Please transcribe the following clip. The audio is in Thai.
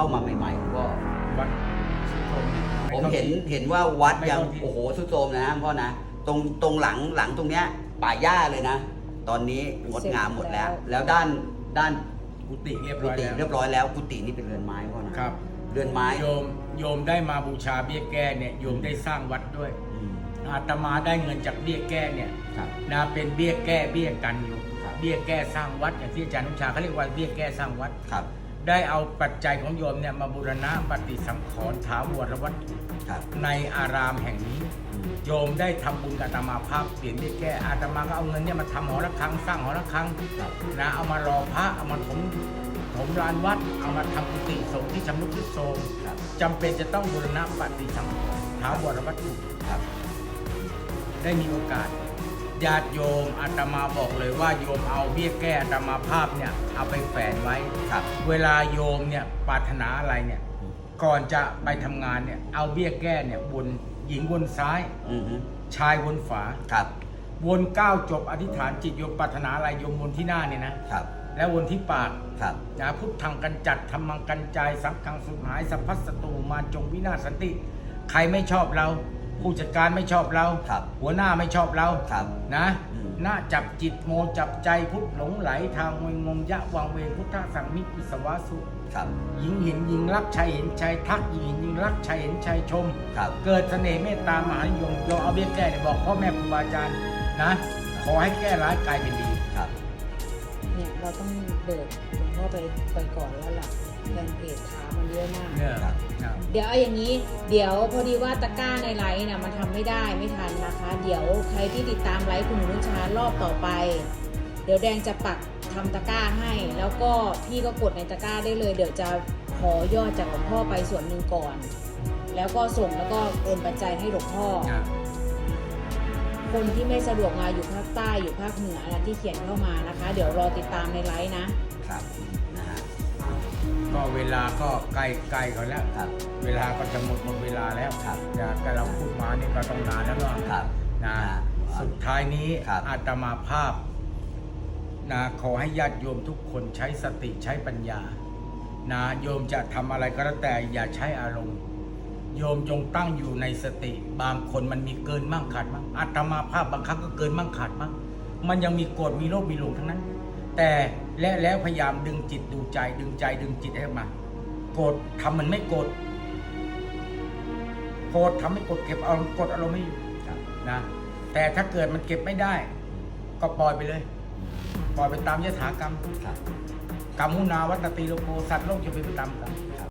เข้ามาใหม่ๆผมก็ วัดสุโขทัยผมเห็นเห็นว่าวัดไม่ยังเข้าที่โอ้โหสุดโทรมนะพ่อนะตรงตรงหลังหลังตรงเนี้ยป่าหญ้าเลยนะ ตอนนี้งดงามหมดแล้ว แล้วด้านด้านกุฏิเรียบกุร้อยฏิแล้วเรียบร้อยแล้วกุฏินี่เป็นเรือนไม้พ่อนะครับ เรือนไม้โยมโยมได้มาบูชาเบี้ยแก้เนี่ยโยมได้สร้างวัดด้วย อืมอาตมาได้เงินจากเบี้ยแก้เนี่ยครับ นะเป็นเบี้ยแก้เบี้ยกันอยู่ ครับ เบี้ยแก้สร้างวัดอย่างที่อาจารย์นุชาเขาเรียกว่าเบี้ยแก้สร้างวัด ครับ ได้เอาปัจจัยของโยมเนี่ยมาบูรณะปฏิสังขรณ์ถาวรวัตถุครับในอารามแห่งนี้ อืมโยมได้ทำบุญกับอาตมาภาพเปลี่ยนเบี้ยแก้อาตมาก็เอาเงินเนี่ยมาทำหอระฆังสร้างหอระฆังครับนะเอามารอพระเอามาถมถมลานวัด เอามาทำกุฏิสงฆ์ที่ชำรุดทรุดโทรมครับจำเป็นจะต้องบูรณะปฏิสังขรณ์ถาวรวัตถุ ครับได้มีโอกาส ญาติโยมอาตมาบอกเลยว่าโยมเอาเบี้ยแก้อาตมาภาพเนี่ยเอาไปแฝนไว้ครับ เวลาโยมเนี่ยปรารถนาอะไรเนี่ยอืมก่อนจะไปทำงานเนี่ยเอาเบี้ยแก้เนี่ยบนหญิงบนซ้ายอือฮึชายบนฝาครับวนเก้าจบอธิษฐานจิตโยมปรารถนาอะไรโยมวนที่หน้าเนี่ยนะครับ แล้ววนที่ปากครับนะพุทธังกันจัดธรรมังกันจายสังฆังสุดหายสัพพัสสตูมาจงวินาศสันติ ใครไม่ชอบเรา ผู้จัดการไม่ชอบเรา ครับหัวหน้าไม่ชอบเราครับนะอืม หน้าจับจิตโมจับใจพุทธหลงไหลทางงวยงมยะวังเวงพุทธสังมิอิสวาสุ ครับหญิงเห็นหญิงรักชายเห็นชายทักหญิงเห็นหญิงรักชายเห็นชายชม ครับเกิดเสน่ห์เมตตามหานิยมโยมเอาเบี้ยแก้เนี่ยบอกพ่อแม่ครูบาอาจารย์นะ ขอให้แก้ร้ายกลายเป็นดีครับ เนี่ยเราต้องเบิกหลวงพ่อไปไปก่อนแล้วล่ะแฟนเพจถามมันเยอะมาก เนี่ยครับครับเดี๋ยวเอาอย่างนี้ เดี๋ยวพอดีว่าตะกร้าในไลฟ์เนี่ยมันทำไม่ได้ไม่ทันนะคะ เดี๋ยวใครที่ติดตามไลฟ์คุณหนูนุชารอบต่อไป เดี๋ยวแดงจะปักทำตะกร้าให้ แล้วก็พี่ก็กดในตะกร้าได้เลย เดี๋ยวจะขอยอดจากหลวงพ่อไปส่วนหนึ่งก่อน แล้วก็ส่งแล้วก็โอนปัจจัยให้หลวงพ่อ ครับ คนที่ไม่สะดวกมาอยู่ภาคใต้อยู่ภาคเหนือนะที่เขียนเข้ามานะคะ เดี๋ยวรอติดตามในไลฟ์นะครับนะฮะก็เวลาก็ใกล้ใกล้เขาแล้วครับ เวลาก็จะหมดหมดเวลาแล้วครับนะแต่เราพูดมานี่ก็ต้องนานแล้วเนาะครับนะอ่าสุดท้ายนี้ครับอาตมาภาพนะขอให้ญาติโยมทุกคนใช้สติใช้ปัญญานะโยมจะทำอะไรก็แล้วแต่อย่าใช้อารมณ์ โยมจงตั้งอยู่ในสติ บางคนมันมีเกินมั่งขาดมั่งอาตมาภาพบางครั้งก็เกินมั่งขาดมั่งมันยังมีโกรธมีโลภมีหลงทั้งนั้น แต่และแล้วพยายามดึงจิตดูใจ ดึงใจดึงจิตให้มาโกรธทำมันไม่โกรธโกรธทำให้กดเก็บอารมณ์กดอารมณ์ไม่อยู่นะแต่ถ้าเกิดมันเก็บไม่ได้ ก็ปล่อยไปเลย ปล่อยไปตามยถากรรมกรรมมุนาวัตตีโลโกสัตว์โลกจะเป็นไปตามกรรม